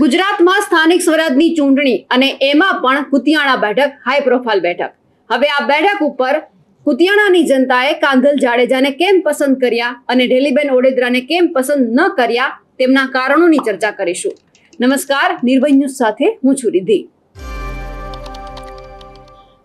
ગુજરાતમાં સ્થાનિક સ્વરાજની ચૂંટણી અને એમાં પણ કુતિયાણા બેઠક હાઈ પ્રોફાઇલ બેઠક. હવે આ બેઠક ઉપર કુતિયાણાની જનતાએ કાંધલ જાડેજાને કેમ પસંદ કર્યા અને ઢેલીબેન ઓડેદરાને કેમ પસંદ ન કર્યા તેમના કારણોની ચર્ચા કરીશું. નમસ્કાર, નિર્ભય ન્યૂઝ સાથે હું છું રિદ્ધિ.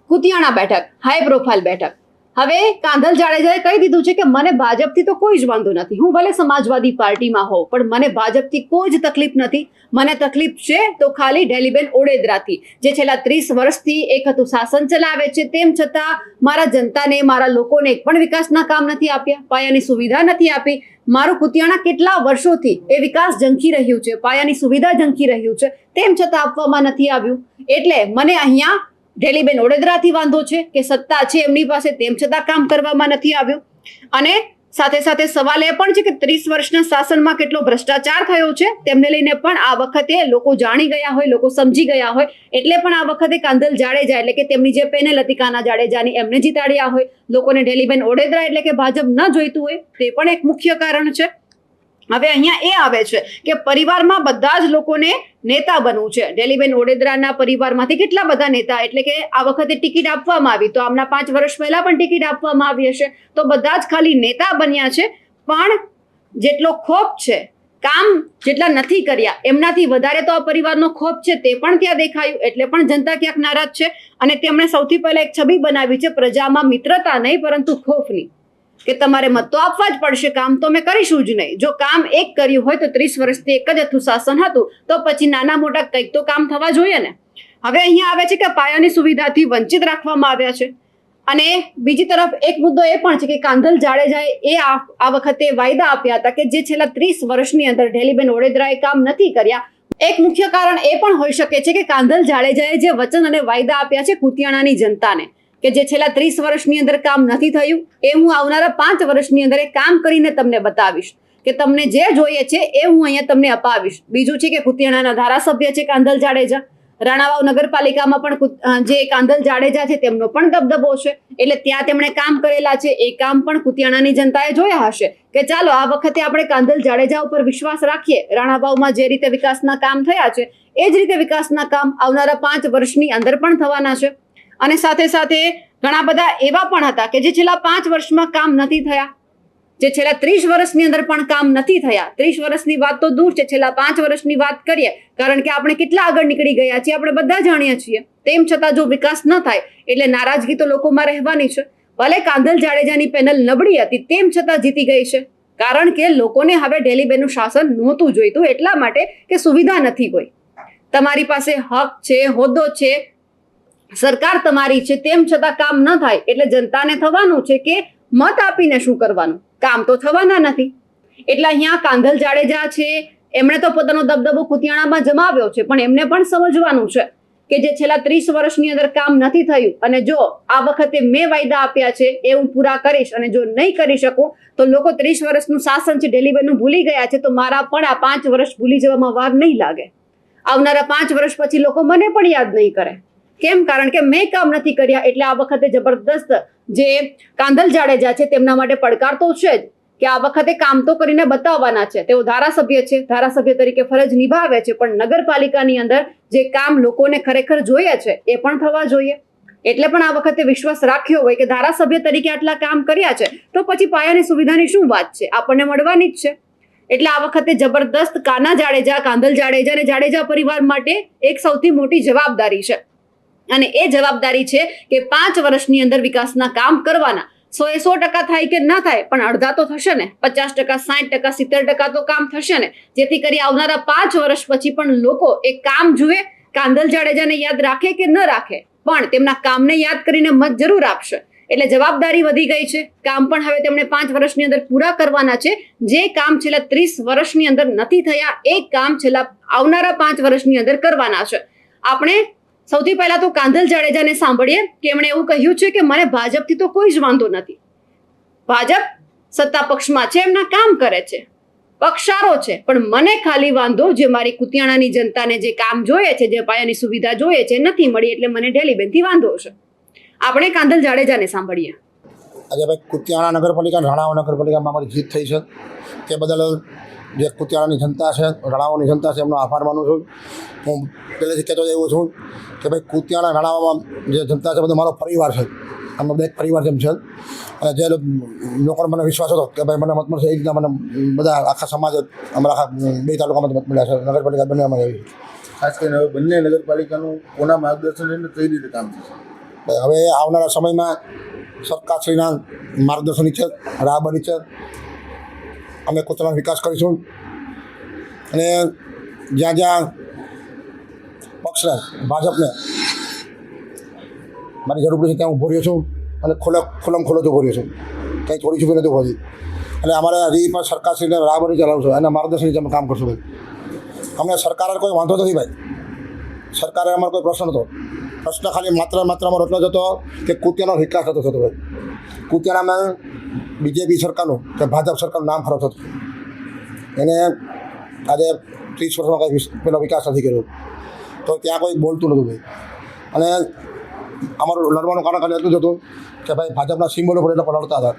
કુતિયાણા બેઠક હાઈ પ્રોફાઇલ બેઠક. હવે કાંધલ જાડેજાએ કહી દીધું છે કે મને ભાજપથી તો કોઈ જ વાંધો નથી. હું ભલે સમાજવાદી પાર્ટીમાં હોઉં, પણ મને ભાજપથી કોઈ જ તકલીફ નથી. મને તકલીફ છે તો ખાલી ઢેલીબેન ઓડેદરાથી. જે છેલ્લા ત્રીસ વર્ષથી એક હતું, શાસન ચલાવે છે, તેમ છતાં મારા જનતાને, મારા લોકોને પણ વિકાસના કામ નથી આપ્યા, પાયાની સુવિધા નથી આપી. મારું કુતિયાણા કેટલા વર્ષોથી એ વિકાસ ઝંખી રહ્યું છે, પાયાની સુવિધા ઝંખી રહ્યું છે, તેમ છતાં આપવામાં નથી આવ્યું. એટલે મને અહીંયા ઢેલીબેન ઓડેદરાથી વાંધો છે કે સત્તા છે એમની પાસે તેમ છતાં કામ કરવામાં નથી આવ્યું. અને સાથે સાથે સવાલ એ પણ છે કે ત્રીસ વર્ષના શાસનમાં કેટલો ભ્રષ્ટાચાર થયો છે તેમને લઈને પણ આ વખતે લોકો જાણી ગયા હોય, લોકો સમજી ગયા હોય. એટલે પણ આ વખતે કાંધલ જાડેજા એટલે કે તેમની જે પેનલ હતી કાના જાડેજાની એમને જીતાડ્યા હોય. લોકોને ઢેલીબેન ઓડેદરા એટલે કે ભાજપ ન જોઈતું હોય તે પણ એક મુખ્ય કારણ છે. હવે અહીંયા એ આવે છે કે પરિવારમાં બધા જ લોકોને નેતા બનવું છે. ડેલીબેન ઓડેદરાના પરિવારમાંથી કેટલા બધા નેતા, એટલે કે આ વખતે ટિકિટ આપવામાં આવી, તો આમના પાંચ વર્ષ પહેલા પણ ટિકિટ આપવામાં આવી હશે. તો બધા જ ખાલી નેતા બન્યા છે, પણ જેટલો ખોફ છે, કામ જેટલા નથી કર્યા, એમનાથી વધારે તો આ પરિવારનો ખોફ છે તે પણ ત્યાં દેખાયું, એટલે પણ જનતા ક્યાંક નારાજ છે. અને તેમણે સૌથી પહેલા એક છબી બનાવી છે, પ્રજામાં મિત્રતા નહીં, પરંતુ ખોફની કે તમારે મત તો આપવા જ પડશે, કામ તો અમે કરીશું જ નહીં. જો કામ એક કર્યું હોય તો ત્રીસ વર્ષથી એક જ હતું, શાસન હતું, તો પછી નાના મોટા કંઈક તો કામ થવા જોઈએ ને. હવે અહીંયા આવે છે કે પાયાની સુવિધાથી વંચિત રાખવામાં આવ્યા છે. અને બીજી તરફ એક મુદ્દો એ પણ છે કે કાંધલ જાડેજાએ એ આ વખતે વાયદા આપ્યા હતા કે જે છેલ્લા ત્રીસ વર્ષની અંદર ઢેલીબેન ઓડેદરાએ કામ નથી કર્યા. એક મુખ્ય કારણ એ પણ હોઈ શકે છે કે કાંધલ જાડેજાએ જે વચન અને વાયદા આપ્યા છે કુતિયાણાની જનતાને. કે જે છેલ્લા ત્રીસ વર્ષની અંદર કામ નથી થયું, એ હું આવનારા પાંચ વર્ષની અંદર એ કામ કરીને તમને બતાવીશ. કે તમને જે જોઈએ છે એ હું અહીંયા તમને અપાવીશ. બીજું છે કે કુતિયાણાના ધારાસભ્ય છે કાંધલ જાડેજા. રાણાવાવ નગરપાલિકામાં પણ જે કાંધલ જાડેજા છે તેમનો પણ દબદબો છે. એટલે ત્યાં તેમણે કામ કરેલા છે, એ કામ પણ કુતિયાણાની જનતાએ જોયા હશે. કે ચાલો, આ વખતે આપણે કાંધલ જાડેજા ઉપર વિશ્વાસ રાખીએ. રાણાવાવમાં જે રીતે વિકાસના કામ થયા છે, એ જ રીતે વિકાસના કામ આવનારા પાંચ વર્ષની અંદર પણ થવાના છે. અને સાથે સાથે ઘણા બધા એવા પણ હતા કે જે છેલ્લા પાંચ વર્ષમાં કામ નથી થયા. જે છેલ્લા ત્રીસ વર્ષની અંદર પણ કામ નથી થયા. ત્રીસ વર્ષની વાત તો દૂર છે. છેલ્લા પાંચ વર્ષની વાત કરીએ, કારણ કે આપણે કેટલા આગળ નીકળી ગયા છીએ, આપણે બધા જાણીએ છીએ. તેમ છતાં જો વિકાસ ન થાય, એટલે નારાજગી તો લોકોમાં રહેવાની છે. ભલે કાંધલ જાડેજાની પેનલ નબળી હતી, તેમ છતાં જીતી ગઈ છે. કારણ કે લોકોને હવે ઢેલીબેનનું શાસન નહોતું જોઈતું, એટલા માટે કે સુવિધા નથી કોઈ. તમારી પાસે હક છે, હોદ્દો છે સરકાર તમારી છે તેમ છતાં કામ ન થાય એટલે જનતાને થવાનું છે કે મત આપીને શું કરવાનું? કામ તો થવાના નથી. એટલે અહીંયા કાંધલ જાડેજા છે, એમણે તો પોતાનો દબદબો કુતિયાણામાં જમાવ્યો છે, પણ એમને પણ સમજવાનું છે કે જે છેલ્લા ત્રીસ વર્ષની અંદર કામ નથી થયું અને જો આ વખતે મેં વાયદા આપ્યા છે, એ હું પૂરા કરીશ અને જો નહીં કરી શકું, તો લોકો ત્રીસ વર્ષનું શાસન છે ડેલીબેનનું ભૂલી ગયા છે, તો મારા પણ આ પાંચ વર્ષ ભૂલી જવામાં વાર નહીં લાગે. આવનારા પાંચ વર્ષ પછી લોકો મને પણ યાદ નહીં કરે. કેમ? કારણ કે મેં કામ નથી કર્યા એટલે આ વખતે જબરદસ્ત જે કાંધલ જાડેજા છે તેમના માટે પડકાર તો છે જ કે આ વખતે કામ તો કરીને બતાવવાના છે. તેઓ ધારાસભ્ય છે. ધારાસભ્ય તરીકે ફરજ નિભાવે છે. પણ નગરપાલિકાની અંદર જે કામ લોકોને ખરેખર જોઈએ છે એ પણ થવા જોઈએ. એટલે પણ આ વખતે વિશ્વાસ રાખ્યો હોય કે ધારાસભ્ય તરીકે આટલા કામ કર્યા છે, તો પછી પાયાની સુવિધાની શું વાત છે? આપણને મળવાની જ છે. એટલે આ વખતે જબરદસ્ત કાના જાડેજા, કાંધલ જાડેજા અને જાડેજા પરિવાર માટે એક સૌથી મોટી જવાબદારી છે. અને એ જવાબદારી છે કે પાંચ વર્ષની અંદર વિકાસના કામ કરવાના. સો એ સો ટકા થાય કે ન થાય, પણ અડધા તો થશે ને. પચાસ ટકા, સાઠ ટકા, સિત્તેર ટકા તો કામ થશે ને. જેથી કરી આવનારા પાંચ વર્ષ પછી પણ લોકો એ કામ જુએ, કાંદલ જાડેજાને યાદ રાખે કે ન રાખે, પણ તેમના કામને યાદ કરીને મત જરૂર આપશે. એટલે જવાબદારી વધી ગઈ છે. કામ પણ હવે તેમણે પાંચ વર્ષની અંદર પૂરા કરવાના છે. જે કામ છેલ્લા ત્રીસ વર્ષની અંદર નથી થયા, એ કામ છેલ્લા આવનારા પાંચ વર્ષની અંદર કરવાના છે. આપણે સૌથી પહેલા તો કાંધલ જાડેજાને સાંભળીએ કે એમણે એવું કહ્યું છે કે મને ભાજપથી તો કોઈ જ વાંધો નથી. ભાજપ સત્તા પક્ષમાં છે, એમના કામ કરે છે. પક્ષ સારો છે, પણ મને ખાલી વાંધો જે મારી કુતિયાણાની જનતાને જે કામ જોઈએ છે, જે પાયાની સુવિધા જોઈએ છે નથી મળી એટલે મને ડેલીબેનથી વાંધો છે. આપણે કાંધલ જાડેજાને સાંભળીએ. આજે ભાઈ કુતિયાણા નગરપાલિકા રાણાવા નગરપાલિકામાં અમારી જીત થઈ છે. તે બદલ જે કુતિયાણાની જનતા છે રણાવાની જનતા છે એમનો આભાર માનું છું. હું પહેલેથી કહેતો જ એવું છું કે ભાઈ કુતિયાણા રણાવામાં જે જનતા છે બધો મારો પરિવાર છે. આમનો બે એક પરિવાર જેમ છે. અને જે લોકોનો મને વિશ્વાસ હતો કે ભાઈ મને મત મળશે એ રીતના મને બધા આખા સમાજ અમારા આખા બે તાલુકામાં મત મળ્યા છે નગરપાલિકા બંનેમાં એવી ખાસ કરીને હવે બંને નગરપાલિકાનું કોના માર્ગદર્શન લઈને કઈ રીતે કામ થશે? હવે આવનારા સમયમાં સરકારશ્રીના માર્ગદર્શન નીચે રાહબર નીચે અમે કુતરાનો વિકાસ કરીશું. અને જ્યાં જ્યાં પક્ષને, ભાજપને મારી જરૂર પડે છે, ત્યાં ઊભો રહ્યો છું અને ખુલ્લે, ખુલ્લમ ખુલ્લો જ ઊભો રહ્યો છું. કંઈ થોડી છુપી નથી ઊભો અને અમારે હજી પણ સરકારશ્રીને ચલાવું ચલાવશું અને માર્ગદર્શન નીચે અમે કામ કરશું ભાઈ. અમને સરકારે કોઈ વાંધો નથી ભાઈ. સરકારે અમારો કોઈ પ્રશ્ન હતો પ્રશ્ન ખાલી માત્ર માત્ર અમારો એટલો જ હતો કે કુતિયાનો વિકાસ થતો થતો હોય કુતિયાણામાં બીજેપી સરકારનું કે ભાજપ સરકારનું નામ ખરાબ થતું. એને આજે ત્રીસ વર્ષમાં કંઈ પેલો વિકાસ નથી કર્યો. તો ત્યાં કોઈ બોલતું નહોતું ભાઈ. અને અમારું લડવાનું કારણ ખાલી એટલું જ હતું કે ભાઈ ભાજપના સિમ્બોલો પર એ લોકો લડતા હતા.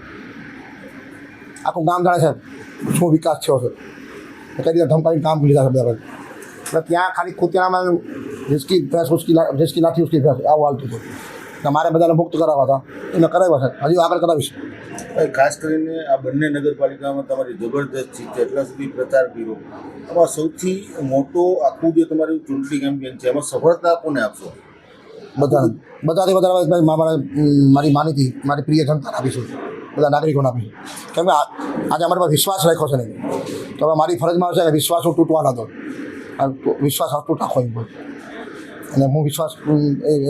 આખું ગામ જાણે છે શું વિકાસ થયો છે. કઈ રીતે ધમકાવીને કામ લીધા છે બધા એટલે ત્યાં ખાલી કુતિયામાં રિસ્કી ભેંસ ઉસકી રિસ્કી લાઠી ઉસકી ભેંસ આવું હાલતું હતું. એટલે મારે બધાને મુક્ત કરાવવા હતા. એને કરાવ્યા છે. હજી આગળ કરાવીશ. ખાસ કરીને આ બંને નગરપાલિકામાં તમારી જબરદસ્ત જીત છે. એટલા સુધી પ્રચાર કર્યો. આમાં સૌથી મોટો આખું જે તમારું ચૂંટણી કેમ્પેન છે, એમાં સફળતા કોને આપશો? બધા બધાથી વધારે મારા મારી માનીતી મારી પ્રિય જનતાને આપીશું. બધા નાગરિકોને આપીશું. કેમ કે આજે અમારી પર વિશ્વાસ રાખ્યો છે નહીં. તો હવે મારી ફરજમાં છે વિશ્વાસ હું તૂટવા ના દો આ વિશ્વાસ તૂટ રાખો એમ અને હું વિશ્વાસ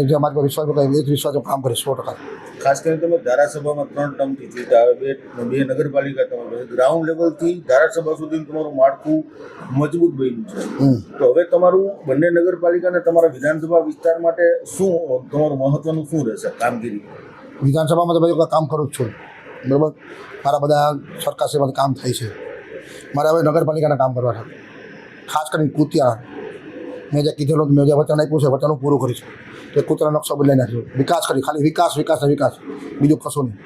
જે અમારી પર વિશ્વાસ એ જ વિશ્વાસ કામ કરીશ સો ટકા. ખાસ કરીને તમે ધારાસભામાં ત્રણ ટર્મથી જીતા હવે બે બે નગરપાલિકા તમારે ગ્રાઉન્ડ લેવલથી ધારાસભા સુધી તમારું માળખું મજબૂત બન્યું છે. તો હવે તમારું બંને નગરપાલિકાને તમારા વિધાનસભા વિસ્તાર માટે શું તમારું મહત્વનું શું રહેશે કામગીરી? વિધાનસભામાં તો બધું કામ કરું જ છું. બરાબર? મારા બધા સરકાર સેવાથી કામ થાય છે. મારે હવે નગરપાલિકાના કામ કરવા ખાસ કરીને કૂતિયા. મેં જે કીધેલું, મેં જે વચન આપ્યું છે વચન હું પૂરું કરીશું. તે કૂતરા નકશો બદલાઈ નાખ્યો વિકાસ કરી, ખાલી વિકાસ વિકાસ ને વિકાસ. બીજું કશું નહીં.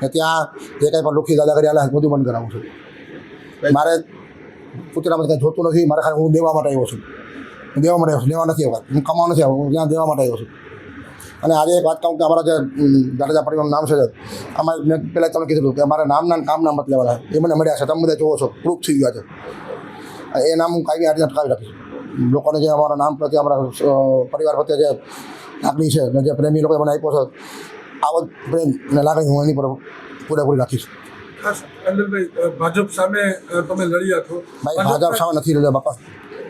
ને ત્યાં જે કાંઈ પણ લુખી કરી આલે બધું બંધ કરાવું છું. મારે કૂતરામાં કંઈ જોતું નથી, મારે ખાલી હું દેવા માટે આવ્યો છું. દેવા માટે આવ્યો છું દેવા નથી આવ્યો હું કમાવા નથી આવ્યો ત્યાં દેવા માટે આવ્યો છું. અને આજે એક વાત કહું કે અમારા જે દાદાજા પરિવારનું નામ છે, અમારે મેં પહેલાં તમને કીધું કે અમારા નામના કામના મત લેવાના. એ મને મળ્યા છે, તમે બધા જોવો છો, પ્રૂફ થઈ ગયા છે એ નામ હું કાંઈ આજે અટકાવી રાખીશ. લોકોને જે અમારા નામ પ્રત્યે અમારા પરિવાર પ્રત્યે જે લાગણી છે અને જે પ્રેમી લોકોએ મને આપ્યો છે આવો જ પ્રેમ અને લાગણી હું એની પર પૂરેપૂરી રાખીશ. ભાજપ સામે તમે લડ્યા છો. ભાઈ ભાજપ સામે નથી લડ્યો બાપા.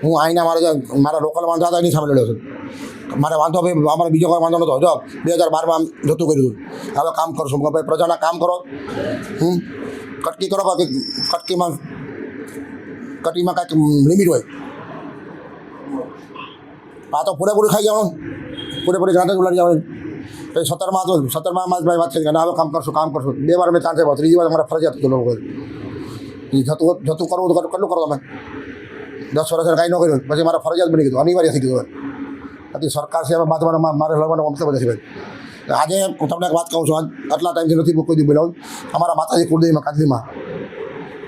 હું અહીંના મારા જે મારા લોકલ વાંધો હતા એની સામે લડ્યો છું. મારે વાંધો ભાઈ અમારે બીજો કોઈ વાંધો નહોતો જો બે હજાર બારમાં જતું કર્યું હતું. હવે કામ કરશું. ભાઈ પ્રજાના કામ કરો. હમ? કટકી કરો કે કટકીમાં કટકીમાં કાંઈક લિમિટ હોય? આ તો પૂરેપૂરું ખાઈ જવાનું પૂરેપૂરી જાતે જ ઉલાડી જવાનું પછી સત્તરમાં હતું, સત્તરમાં જ વાત કરી હવે કામ કરશું કામ કરશું. બે વાર મેં ચાન્સ આપ્યો ત્રીજી વાર અમારે ફરજિયાત હતું લોકો. જતું જતું કરવું તો કેટલું કરો તમે? દસ વર્ષ કાંઈ ન કર્યું, પછી મારા ફરજિયાત બની ગયું અનિવાર્ય થઈ ગયું હવે અત્યારે સરકાર છે બાદ મારે લડવાનો મતલબ નથી ભાઈ. આજે હું તમને એક વાત કહું છું આટલા ટાઈમથી નથી કોઈ બોલાવું અમારા માતાજી કુળદેવીમાં કાંદલીમાં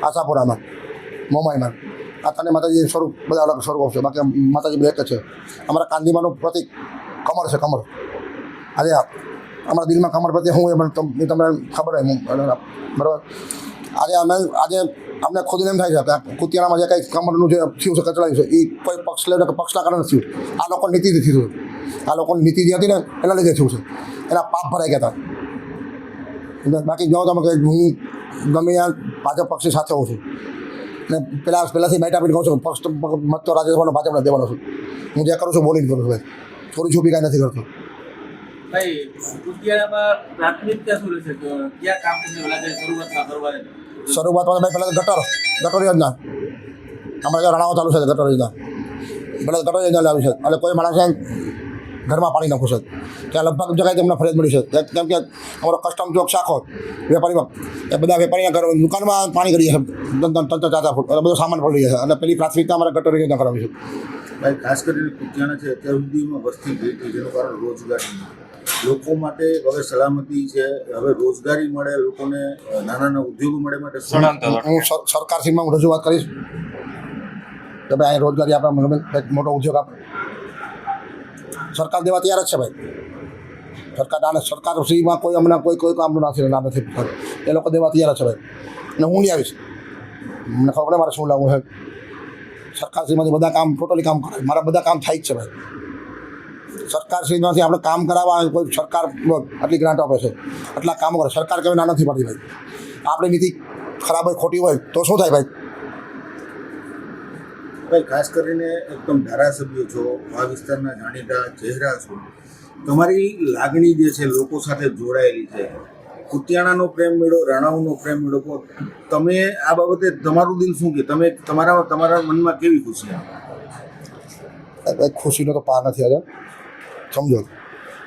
આશાપુરામાં, મોમાઈમાં. આ તને માતાજી સ્વરૂપ બધા અલગ સ્વરૂપો છે બાકી માતાજી બધા એક જ છે અમારા કાંદીમાનું પ્રતિક કમર છે કમર આજે આ અમારા દિલમાં કમર પ્રત્યે હું એ મને તમ- એ તમને ખબર હોય હું બરાબર આજે અમે આજે અમને ખુદ એમ થાય છે કે આ કુતિયાણામાં જે કંઈ કમરનું જે થયું છે કચડાયું છે એ કોઈ પક્ષ લઈને કે પક્ષના કારણે થયું આ લોકોની નીતિથી થયું છે આ લોકોની નીતિ જે હતી ને એના લીધે થયું છે એના પાપ ભરાઈ ગયા હતા એટલે બાકી જો તમે કે હું ગમે ત્યાં ભાજપ પક્ષની સાથે હોઉં છું ને પેલા પહેલાંથી બેઠા આપીને કહું છું તો મત તો રાજ્યસભાનો ભાજપને દેવાનો છું. હું જે કરું છું બોલીને કરું છું ભાઈ. થોડી છુપી કાંઈ નથી કરતો. શરૂઆતમાં ભાઈ પહેલાં ગટર ગટર યોજના. અમારે રણાવો ચાલુ છે ગટર યોજના. પહેલાં ગટર યોજના લાવી છે. એટલે કોઈ માણસે ઘરમાં પાણી નાખવું સાહેબ ત્યાં લગભગ જગ્યાએ તમને ફરજ મળી છે કેમ- કે અમારો કસ્ટમ ચોક શાખો વેપારીમાં. એ બધા વેપારીના ઘર દુકાનમાં પાણી કરીએ છીએ ત્રણ ત્રણ ચાર ચાર ફૂટ એટલે બધો સામાન પડી છે. અને પેલી પ્રાથમિકતા અમારે ગટર યોજના કરાવી છે. ભાઈ ખાસ કરીને કુતિયાણા છે અત્યાર સુધીમાં વસ્તી ઘટી જેનું કારણ રોજગારી લોકો માટે હવે સલામતી છે. હવે રોજગારી મળે લોકોને નાના નાના ઉદ્યોગો મળે માટે હું સર- સરકારશ્રીમાં હું રજૂઆત કરીશ. કે ભાઈ અહીં રોજગારી આપે મોટો ઉદ્યોગ આપે. સરકાર દેવા તૈયાર જ છે ભાઈ. સરકાર આને સરકાર શ્રીમાં કોઈ હમણાં કોઈ કોઈ કામનું નથી ના નથી એ લોકો દેવા તૈયાર છે ભાઈ. અને હું નહીં આવીશ. મને ખબર પડે મારે શું લાવવું છે. સરકાર શ્રીમાંથી બધા કામ ટોટલી કામ કરાય. મારા બધા કામ થાય જ છે ભાઈ. સરકાર શ્રીમાંથી આપણે કામ કરાવવા કોઈ સરકાર આટલી ગ્રાન્ટ આપે છે. આટલા કામ કરે. સરકાર કેવી ના નથી પડતી ભાઈ. આપણી નીતિ ખરાબ હોય, ખોટી હોય, તો શું થાય ભાઈ? ભાઈ, ખાસ કરીને એકદમ ધારાસભ્યો છો, આ વિસ્તારના જાણીતા ચહેરા છો. તમારી લાગણી જે છે લોકો સાથે જોડાયેલી છે. કુતિયાણાનો પ્રેમ મેળો રાણાઓનો પ્રેમ મેળો તમે આ બાબતે તમારું દિલ શું કે? તમે તમારા તમારા મનમાં કેવી ખુશી ખુશીનો તો પાર નથી આજે સમજો.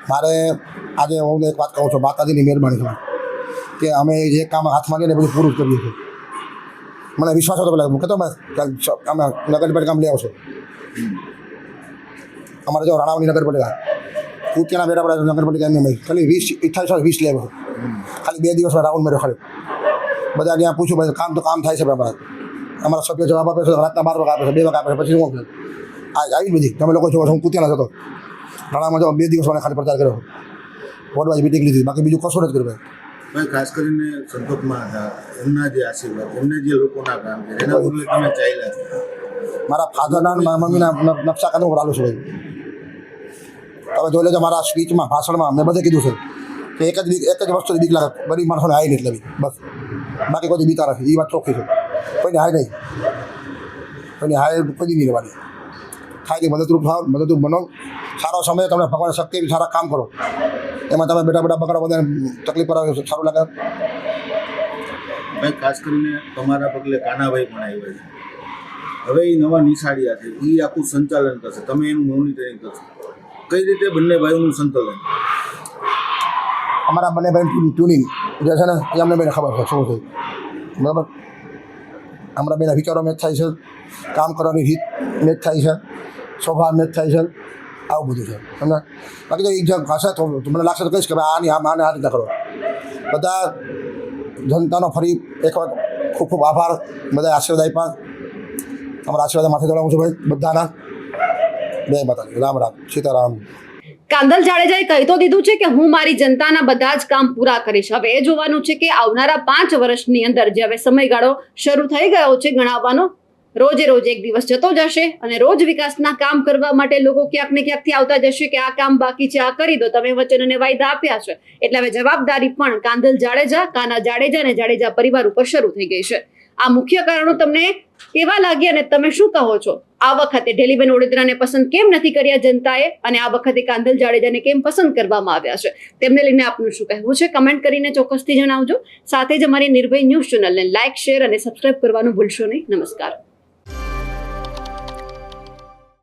મારે આજે હું એક વાત કહું છું, માતાજીની મહેરબાની કે અમે જે કામ હાથમાં લઈને બધું પૂરું કરીએ છીએ. મને વિશ્વાસ હતો પેલા કહેતો મેં કે અમે નગરપાલિકામાં લઈ આવશો. અમારે જો રાણાવની નગરપાલિકા, કુતિયાના બેટા પડે નગરપાલિકા એમને ખાલી વીસ, અઠ્ઠાવીસ, વીસ લેવો. ખાલી બે દિવસમાં રાઉન્ડ મેળ્યો ખાલી. બધા ત્યાં પૂછ્યું ભાઈ કામ તો કામ થાય છે અમારા. અમારા સભ્ય જવાબ આપે છે, રાતના બાર વાગે આપે છે, બે વાગે આપે છે, પછી શું આ આવી બધી. તમે લોકો છો, હું કુતિયાના જતો રાણામાં જો બે દિવસ મને ખાલી પ્રચાર કર્યો. વોર્ડવાઇઝ મિટિંગ લીધી. બાકી બીજું કશું નથી કર્યું ભાઈ, ખાસ કરીને હતા. એમના જે આશીર્વાદ, એમને જે લોકોના કામ છે એના બદલે તમે ચાલ્યા છો. મારા ફાધરના અને મમ્મીના નકશા ઉપર આલું છું ભાઈ. હવે જોઈ લેજો મારા સ્પીચમાં, ભાષણમાં મેં બધે કીધું છે. કે એક જ એક જ વસ્તુ બીક લાગે. ગરીબ માણસોને હાય નહીં લેવી બસ. બાકી કોઈ બીતા નથી એ વાત ચોખ્ખી છે. કોઈને હાય નહીં. કોઈને હાય કોઈ નહીં રહેવાની. થાય કે મદદરૂપ થાવ, મદદરૂપ બનો. સારો સમય તમને ભગવાન શક્તિ સારા કામ કરો. એમાં તમે બેટા બેટા પકડો બધાને તકલીફ કરાવે છે સારું લાગે. ભાઈ ખાસ કરીને તમારા પગલે કાનાભાઈ પણ આવ્યા છે. હવે એ નવા નિશાળિયા છે એ આખું સંચાલન કરશે. તમે એનું મોનિટરિંગ કરશો. કઈ રીતે બંને ભાઈઓનું સંચાલન? અમારા બંને ભાઈ ટ્યુનિંગ જે છે ને એ અમને બેને ખબર છે શું છે. બરાબર? અમારા બેના વિચારો મેચ થાય છે કામ કરવાની રીત મેચ થાય છે સ્વભાવ મેચ થાય છે. આવું બધું છે. તમને બાકી તો એક જગ હશે તો મને લાગશે તો કહીશ કે ભાઈ આની આ માને આ રીતે કરો. બધા જનતાનો ફરી એક વાર ખૂબ ખૂબ આભાર. બધા આશીર્વાદ આપ્યા. અમારા આશીર્વાદ માથે ચડાવું છું ભાઈ બધાના. જય માતાજી. રામ રામ. સીતારામ. કાંદલ જાડેજાએ કહી તો દીધું છે કે હું મારી જનતાના બધા જ કામ પૂરા કરીશ. હવે એ જોવાનું છે કે આવનારા પાંચ વર્ષની અંદર જે હવે સમયગાળો શરૂ થઈ ગયો છે ગણાવવાનો રોજે રોજ એક દિવસ જતો જશે અને રોજ વિકાસના કામ કરવા માટે લોકો ક્યાંક ને ક્યાંકથી આવતા જશે કે આ કામ બાકી છે, આ કરી દો. તમે વચન અને વાયદા આપ્યા છે. એટલે હવે જવાબદારી પણ કાંધલ જાડેજા, કાના જાડેજા અને જાડેજા પરિવાર ઉપર શરૂ થઈ ગઈ છે. આ મુખ્ય કારણો તમને કેવા લાગ્યા અને તમે શું કહો છો? આ વખતે ઢેલીબેન વડોદરાને પસંદ કેમ નથી કર્યા જનતાએ? અને આ વખતે કાંધલ જાડેજાને કેમ પસંદ કરવામાં આવ્યા છે? તેમને લઈને આપનું શું કહેવું છે? કમેન્ટ કરીને ચોક્કસથી જણાવજો. સાથે જ અમારી નિર્ભય ન્યૂઝ ચેનલને લાઇક શેર અને સબસ્ક્રાઇબ કરવાનું ભૂલશો નહીં. નમસ્કાર.